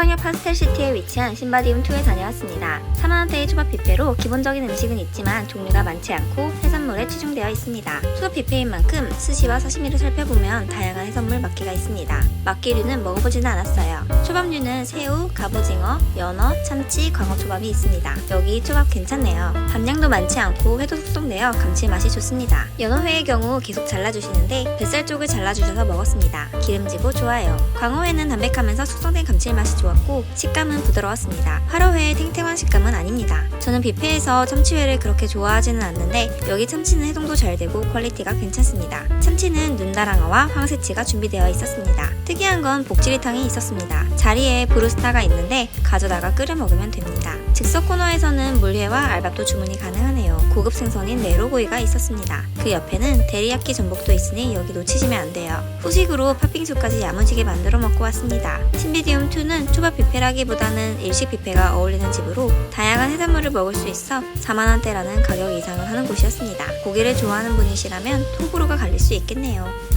화성역 파스텔시티에 위치한 신바디움2에 다녀왔습니다. 4만원대의 초밥 뷔페로 기본적인 음식은 있지만 종류가 많지 않고 해산물에 치중되어 있습니다. 초밥 뷔페인 만큼 스시와 사시미를 살펴보면 다양한 해산물 막기가 있습니다. 막기류는 먹어보지는 않았어요. 초밥류는 새우, 갑오징어, 연어, 참치, 광어초밥이 있습니다. 여기 초밥 괜찮네요. 밤양도 많지 않고 회도 숙성되어 감칠맛이 좋습니다. 연어회의 경우 계속 잘라주시는데 뱃살 쪽을 잘라주셔서 먹었습니다. 기름지고 좋아요. 광어회는 담백하면서 숙성된 감칠맛이 좋았고 식감은 부드러웠습니다. 화로회의 탱탱한 식감은 아닙니다. 저는 뷔페에서 참치회를 그렇게 좋아하지는 않는데 여기 참치는 해동도 잘 되고 퀄리티가 괜찮습니다. 참치 는 눈다랑어와 황새치가 준비되어 있었습니다. 특이한 건 복지리탕이 있었습니다. 자리에 브루스타가 있는데 가져다가 끓여 먹으면 됩니다. 즉석 코너에서는 물회와 알밥도 주문이 가능하네요. 고급 생선인 네로고이가 있었습니다. 그 옆에는 데리야끼 전복도 있으니 여기 놓치시면 안 돼요. 후식으로 팥빙수까지 야무지게 만들어 먹고 왔습니다. 신비디움2는 초밥 뷔페라기보다는 일식 뷔페가 어울리는 집으로 다양한 해산물을 먹을 수 있어 4만원대라는 가격 이상을 하는 곳이었습니다. 고기를 좋아하는 분이시라면 호불호가 갈릴 수 있겠네요.